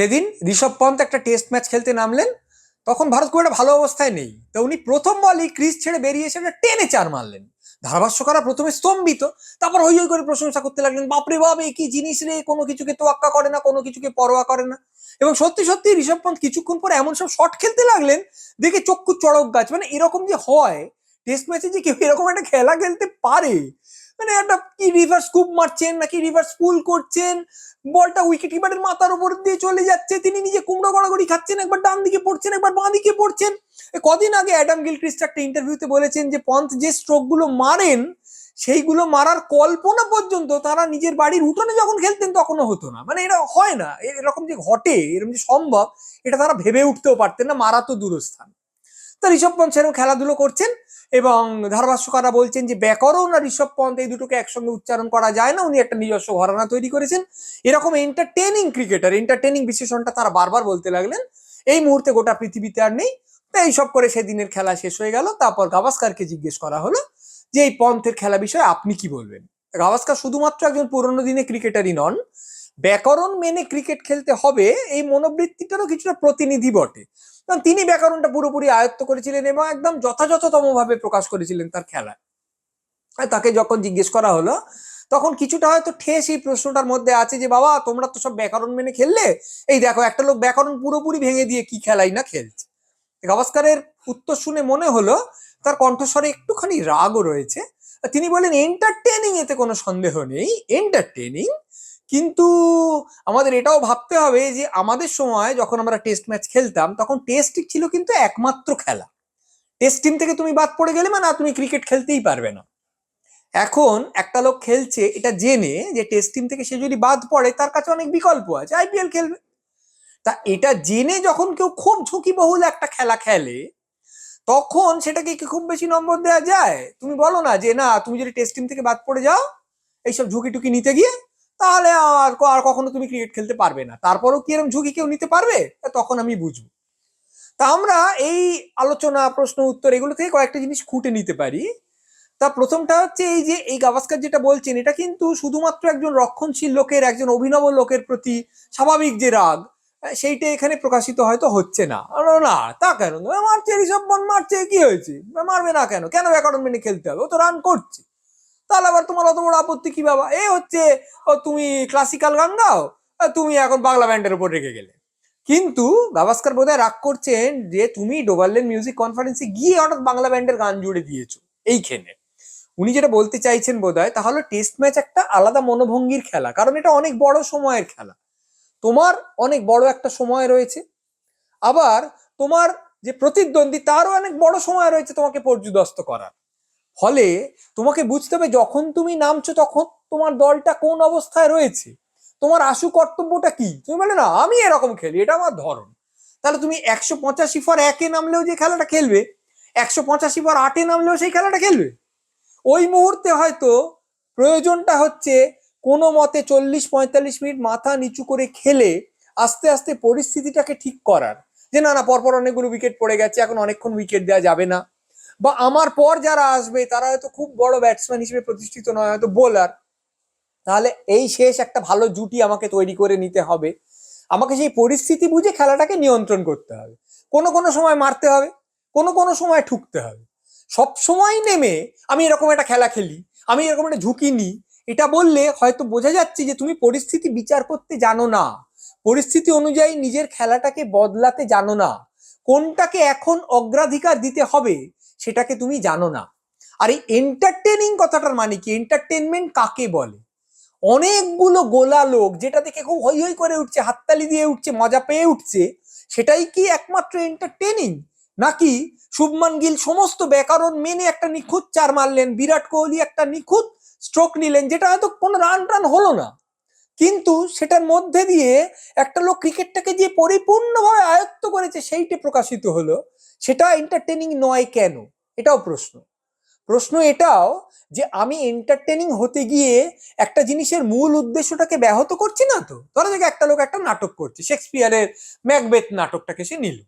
সেদিন ঋষভ পন্থ একটা test match খেলতে নামলেন, তখন ভারত খুব একটা ভালো অবস্থায় নেই। তো উনি প্রথম বলই ক্রিজ ছেড়ে বেরিয়ে এসে একটা টেনে চার মারলেন। ধারাভাষ্যকারা প্রথমে স্তম্ভিত, তারপর হই হই করে প্রশংসা করতে লাগলেন, বাপরে বাপ, এ কি জিনিস রে? কোনো কিছুকে তোয়াক্কা করে না, কোনো কিছুকে পরোয়া করে না। এবং সত্যি সত্যি ঋষভ পন্থ কিছুক্ষণ পরে এমন সব শট খেলতে লাগলেন, দেখে চক্ষু চড়ক গাছ। মানে এরকম যে হয় টেস্ট ম্যাচে যে কেউ এরকম একটা খেলা খেলতে পারে মানে একটা কি রিভার্স স্কুপ মারছেন নাকি রিভার্স পুল করছেন? বলটা উইকেট কিপারের মাথার উপর দিয়ে চলে যাচ্ছে। তিনি নিজে কুমড়ো গড়াগড়ি খাচ্ছেন, একবার ডান দিকে পড়ছেন, একবার বাঁ দিকে পড়ছেন। কদিন আগে অ্যাডাম গিলক্রিস্ট একটা ইন্টারভিউতে বলেছেন যে, পন্থ যে স্ট্রোকগুলো মারেন, সেইগুলো মারার কল্পনা পর্যন্ত তারা নিজের বাড়ির উঠোনে যখন খেলতেন তখনও হতো না। মানে এটা হয় না। এরকম যে ঘটে, এরকম যে সম্ভব, এটা তারা ভেবে উঠতেও পারতেন না, মারা তো দূরস্থান। তা ঋষভ পন্থ সেরকম খেলাধুলো করছেন এবং ধারাভাষ্যকাররা বলছেন যে ব্যাকরণ আর ঋষভ পন্থ এই দুটোকে একসঙ্গে উচ্চারণ করা যায় না। উনি একটা নিজস্ব ঘরানা তৈরি করেছেন। এরকম এন্টারটেনিং ক্রিকেটার এন্টারটেনিং বিশেষণটা তারা বারবার বলতে লাগলেন, এই মুহূর্তে গোটা পৃথিবীতে আর নেই। তো এইসব করে সেদিনের খেলা শেষ হয়ে গেল। তারপর গাভাস্কারকে জিজ্ঞেস করা হলো যে এই পন্থের খেলা বিষয়ে আপনি কি বলবেন? গাভাস্কার শুধুমাত্র একজন পুরনো দিনে ক্রিকেটারই নন, ব্যাকরণ মেনে ক্রিকেট খেলতে হবে, এই মনোবৃত্তিটারও কিছুটা প্রতিনিধি বটে। কারণ তিনি ব্যাকরণটা পুরোপুরি আয়ত্ত করেছিলেন এবং একদম যথাযথতম ভাবে প্রকাশ করেছিলেন তার খেলায়। তাকে যখন জিজ্ঞেস করা হলো, তখন কিছুটা হয়তো ঠেস এই প্রশ্নটার মধ্যে আছে যে, বাবা, তোমরা তো সব ব্যাকরণ মেনে খেললে? এই দেখো, একটা লোক ব্যাকরণ পুরোপুরি ভেঙে দিয়ে কি খেলাই না খেলছে। গাভাস্কারের উত্তর শুনে মনে হলো, তার কণ্ঠস্বরে একটুখানি রাগও রয়েছে। তিনি বলেন এন্টারটেনিং এতে কোনো সন্দেহ নেই এন্টারটেনিং কিন্তু আমাদের এটাও ভাবতে হবে যে আমাদের সময় যখন আমরা টেস্ট ম্যাচ খেলতাম, তখন টেস্ট ছিল কিন্তু একমাত্র খেলা। টেস্ট টিম থেকে তুমি বাদ পড়ে গেলে মানে তুমি ক্রিকেট খেলতেই পারবে না। এখন একটা লোক খেলছে, এটা জেনে যে টেস্ট টিম থেকে সে যদি বাদ পড়ে, তার কাছে অনেক বিকল্প আছে আইপিএল খেলবে। তা এটা জেনে যখন কেউ খুব ঝুঁকিবহুল একটা খেলা খেলে, তখন সেটাকে কি খুব বেশি নম্বর দেওয়া যায়? তুমি বলো না যে, না, তুমি যদি টেস্ট টিম থেকে বাদ পড়ে যাও, এইসব ঝুঁকি টুকি নিতে গিয়ে তাহলে আর আর কখনো তুমি ক্রিকেট খেলতে পারবে না। তারপরেও কি এরকম ঝুঁকি কেউ নিতে পারবে? তখন আমি বুঝব। তা আমরা এই আলোচনা, প্রশ্ন, উত্তর এগুলো থেকে কয়েকটা জিনিস খুঁটে নিতে পারি। তা প্রথমটা হচ্ছে এই যে, এই গাভাস্কার যেটা বলছেন, এটা কিন্তু শুধুমাত্র একজন রক্ষণশীল লোকের, একজন অভিনব লোকের প্রতি স্বাভাবিক যে রাগ সেইটা এখানে প্রকাশিত হয়তো হচ্ছে না। না তা কেন? মারছে, ঋষভ পন্থ মারছে, কি হয়েছে? মারবে না কেন? কেন ব্যাকরণ মেনে খেলতে হবে? ও তো রান করছে। তাহলে আবার তোমার অত বড় আপত্তি কি বাবা? এ হচ্ছে তুমি ক্লাসিক্যাল গান গাও তুমি এখন বাংলা ব্যান্ডের উপর রেখে গেলে। কিন্তু গাভাস্কার বোধহয় রাগ করছেন যে তুমি ডোবারলেন মিউজিক কনফারেন্সে গিয়ে হঠাৎ বাংলা ব্যান্ডের গান জুড়ে দিয়েছ, এইখানে। উনি যেটা বলতে চাইছেন বোধহয় তাহলে টেস্ট ম্যাচ একটা আলাদা মনোভঙ্গির খেলা, কারণ এটা অনেক বড় সময়ের খেলা। তোমার অনেক বড় একটা সময় রয়েছে। আবার তোমার যে প্রতিদ্বন্দ্বী, তারও অনেক বড় সময় রয়েছে তোমাকে পর্যুদস্ত করার। ফলে তোমাকে বুঝতে হবে যখন তুমি নামছো তখন তোমার দলটা কোন অবস্থায় রয়েছে। তোমার আশু কর্তব্যটা কি? তুমি বলে না, আমি এরকম খেলি, এটা আমার ধরন। তাহলে তুমি একশো পঁচাশি ফর একে নামলেও যে খেলাটা খেলবে, একশো পঁচাশি ফর আটে নামলেও সেই খেলাটা খেলবে। ওই মুহূর্তে হয়তো প্রয়োজনটা হচ্ছে কোনো মতে চল্লিশ পঁয়তাল্লিশ মিনিট মাথা নিচু করে খেলে আস্তে আস্তে পরিস্থিতিটাকে ঠিক করার। যে, না না, পরপর অনেকগুলো উইকেট পড়ে গেছে, এখন অনেকক্ষণ উইকেট দেওয়া যাবে না। বা আমার পর যারা আসবে, তারা হয়তো খুব বড় ব্যাটসম্যান হিসেবে প্রতিষ্ঠিত নয়, হয়তো বোলার তাহলে এই শেষ একটা ভালো জুটি আমাকে তৈরি করে নিতে হবে। আমাকে সেই পরিস্থিতি বুঝে খেলাটাকে নিয়ন্ত্রণ করতে হবে। কোনো কোনো সময় মারতে হবে, কোনো কোনো সময় ঠুকতে হবে। সব সময় নেমে আমি এরকম একটা খেলা খেলি, আমি এরকম একটা ঝুঁকি নিই। এটা বললে হয়তো বোঝা যাচ্ছে যে তুমি পরিস্থিতি বিচার করতে জানো না। পরিস্থিতি অনুযায়ী নিজের খেলাটাকে বদলাতে জানো না। কোনটাকে এখন অগ্রাধিকার দিতে হবে সেটাকে তুমি জানো না। আর এই এন্টারটেনিং কথাটার মানে কি? এন্টারটেনমেন্ট কাকে বলে? অনেকগুলো গোলা লোক যেটা দেখে খুব হই হই করে উঠছে, হাততালি দিয়ে উঠছে, মজা পেয়ে উঠছে, সেটাই কি একমাত্র এন্টারটেনিং নাকি শুভমান গিল সমস্ত ব্যাকরণ মেনে একটা নিখুঁত চার মারলেন, বিরাট কোহলি একটা নিখুঁত স্ট্রোক নিলেন, যেটা হয়তো কোনো রান রান হলো না। কিন্তু সেটার মধ্যে দিয়ে একটা লোক ক্রিকেটটাকে যে পরিপূর্ণভাবে আয়ত্ত করেছে, সেইটি প্রকাশিত হলো। সেটা এন্টারটেনিং নয় কেন? এটাও প্রশ্ন। প্রশ্ন এটাও যে আমি এন্টারটেনিং হতে গিয়ে একটা জিনিসের মূল উদ্দেশ্যটাকে ব্যাহত করছি না তো? ধরা যাক একটা লোক একটা নাটক করছে, শেক্সপিয়ারের ম্যাকবেথ নাটকটাকে সে নিল।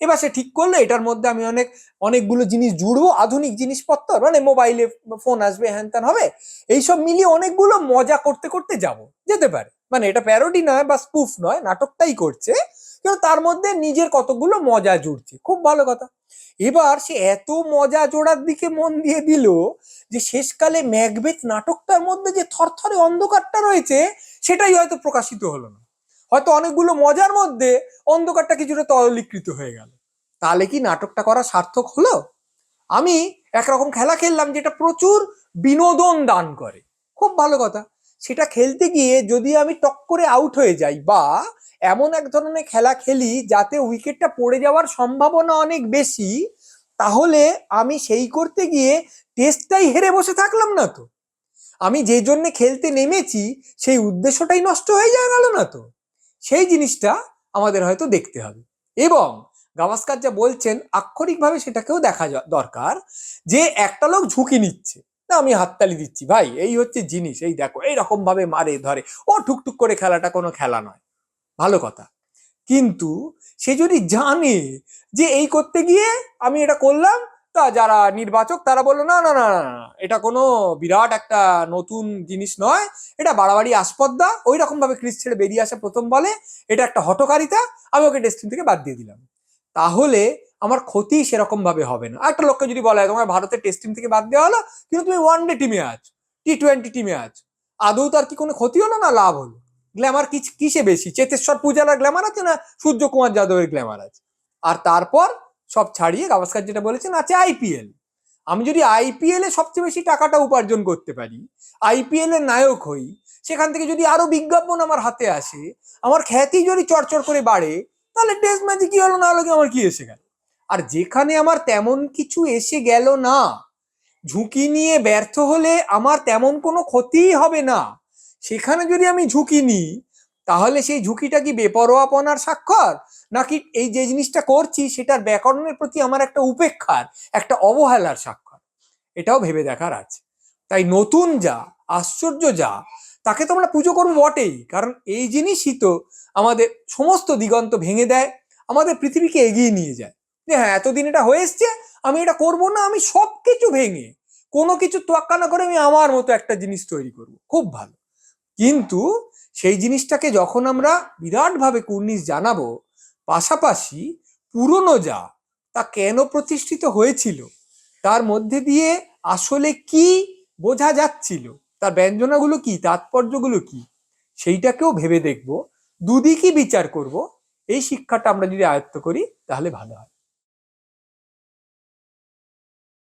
এবার সে ঠিক করল, এটার মধ্যে আমি অনেক, অনেকগুলো জিনিস জুড়বো, আধুনিক জিনিসপত্র মানে মোবাইলে ফোন আসবে, হ্যান ত্যান হবে, এইসব মিলিয়ে অনেকগুলো মজা করতে করতে যাব, যেতে পারে। মানে এটা প্যারোডি নয় বা স্পুফ নয়, নাটকটাই করছে কিন্তু তার মধ্যে নিজের কতগুলো মজা জুড়ছে। খুব ভালো কথা। এবার সে এত মজা জোড়ার দিকে মন দিয়ে দিল যে শেষকালে ম্যাকবেথ নাটকটার মধ্যে যে থরথরে অন্ধকারটা রয়েছে, সেটাই হয়তো প্রকাশিত হলো না। হয়তো অনেকগুলো মজার মধ্যে অন্ধকারটা কিছুটা তরলীকৃত হয়ে গেল। তাহলে কি নাটকটা করা সার্থক হলো? আমি একরকম খেলা খেললাম যেটা প্রচুর বিনোদন দান করে। খুব ভালো কথা। সেটা খেলতে গিয়ে যদি আমি টক করে আউট হয়ে যাই বা এমন এক ধরনের খেলা খেলি যাতে উইকেটটা পড়ে যাওয়ার সম্ভাবনা অনেক বেশি, তাহলে আমি সেই করতে গিয়ে টেস্টটাই হেরে বসে থাকলাম না তো। আমি যে জন্যে খেলতে নেমেছি, সেই উদ্দেশ্যটাই নষ্ট হয়ে যায় গেল না তো। সেই জিনিসটা আমাদের হয়তো দেখতে হবে। এবং গাভাস্কার যা বলছেন, আক্ষরিকভাবে সেটাকেও দেখা দরকার যে একটা লোক ঝুঁকি নিচ্ছে। না, আমি হাততালি দিচ্ছি, ভাই, এই হচ্ছে জিনিস, এই দেখো এই রকম ভাবে মারে, ধরে। ও ঠুকঠুক করে খেলাটা কোনো খেলা নয়, ভালো কথা। কিন্তু সে যদি জানে যে এই করতে গিয়ে আমি এটা করলাম, তা যারা নির্বাচক তারা বলল, না না না না এটা কোনো বিরাট একটা নতুন জিনিস নয়, এটা বাড়াবাড়ি আসপদ্দা ওই রকম ভাবে ক্রিস ছেড়ে বেরিয়ে আসে প্রথম বলে, এটা একটা হটকারিতা আমি ওকে টিম থেকে বাদ দিয়ে দিলাম। তাহলে আমার ক্ষতি সেরকম ভাবে হবে না। একটা লোককে যদি বলা হয়, তোমার ভারতের টেস্ট টিম থেকে বাদ দেওয়া হলো, কিন্তু তুমি ওয়ান ডে টিমে আছো টি টোয়েন্টি টিমে আছো। আদৌ তার কি কোনো ক্ষতি হলো না লাভ হলো? গ্ল্যামার কি, কিসে বেশি? চেতেশ্বর পূজারার গ্ল্যামার আছে না সূর্যকুমার যাদবের গ্ল্যামার আছে? আর তারপর সব ছাড়িয়ে গাভাস্কার যেটা বলেছেন আছে আইপিএল আমি যদি আইপিএল এ সবচেয়ে বেশি টাকাটা উপার্জন করতে পারি আইপিএল এর নায়ক হই, সেখান থেকে যদি আরও বিজ্ঞাপন আমার হাতে আসে, আমার খ্যাতি যদি চড়চড় করে বাড়ে, তাহলে টেস্ট ম্যাচে কি হলো না হলো কি, আমার কি এসে গেল? আর যেখানে আমার তেমন কিছু এসে গেল না। ঝুঁকি নিয়ে ব্যর্থ হলে আমার তেমন কোনো ক্ষতিই হবে না। সেখানে যদি আমি ঝুঁকি নিই, তাহলে সেই ঝুঁকিটা কি বেপরোয়াপনার স্বাক্ষর? নাকি এই যে জিনিসটা করছি, সেটার ব্যাকরণের প্রতি আমার একটা উপেক্ষার, একটা অবহেলার স্বাক্ষর? এটাও ভেবে দেখার আছে। তাই নতুন যা, আশ্চর্য যা, তাকে তো আমরা পুজো করব বটেই। কারণ এই জিনিসই তো আমাদের সমস্ত দিগন্ত ভেঙে দেয়, আমাদের পৃথিবীকে এগিয়ে নিয়ে যায়। যে হ্যাঁ এতদিন এটা হয়ে এসছে, আমি এটা করব না, আমি সব কিছু ভেঙে, কোনো কিছু তোয়াক্কা না করে আমি আমার মতো একটা জিনিস তৈরি করব। খুব ভালো। কিন্তু সেই জিনিসটাকে যখন আমরা বিরাটভাবে কুর্নিশ জানাব, পাশাপাশি পুরনো যা, তা কেন প্রতিষ্ঠিত হয়েছিল, তার মধ্যে দিয়ে আসলে কি বোঝা যাচ্ছিল, তার ব্যঞ্জনাগুলো কি, তাৎপর্যগুলো কি, সেইটাকেও ভেবে দেখব, দুদিকই বিচার করব, এই শিক্ষাটা আমরা যদি আয়ত্ত করি, তাহলে ভালো হয়।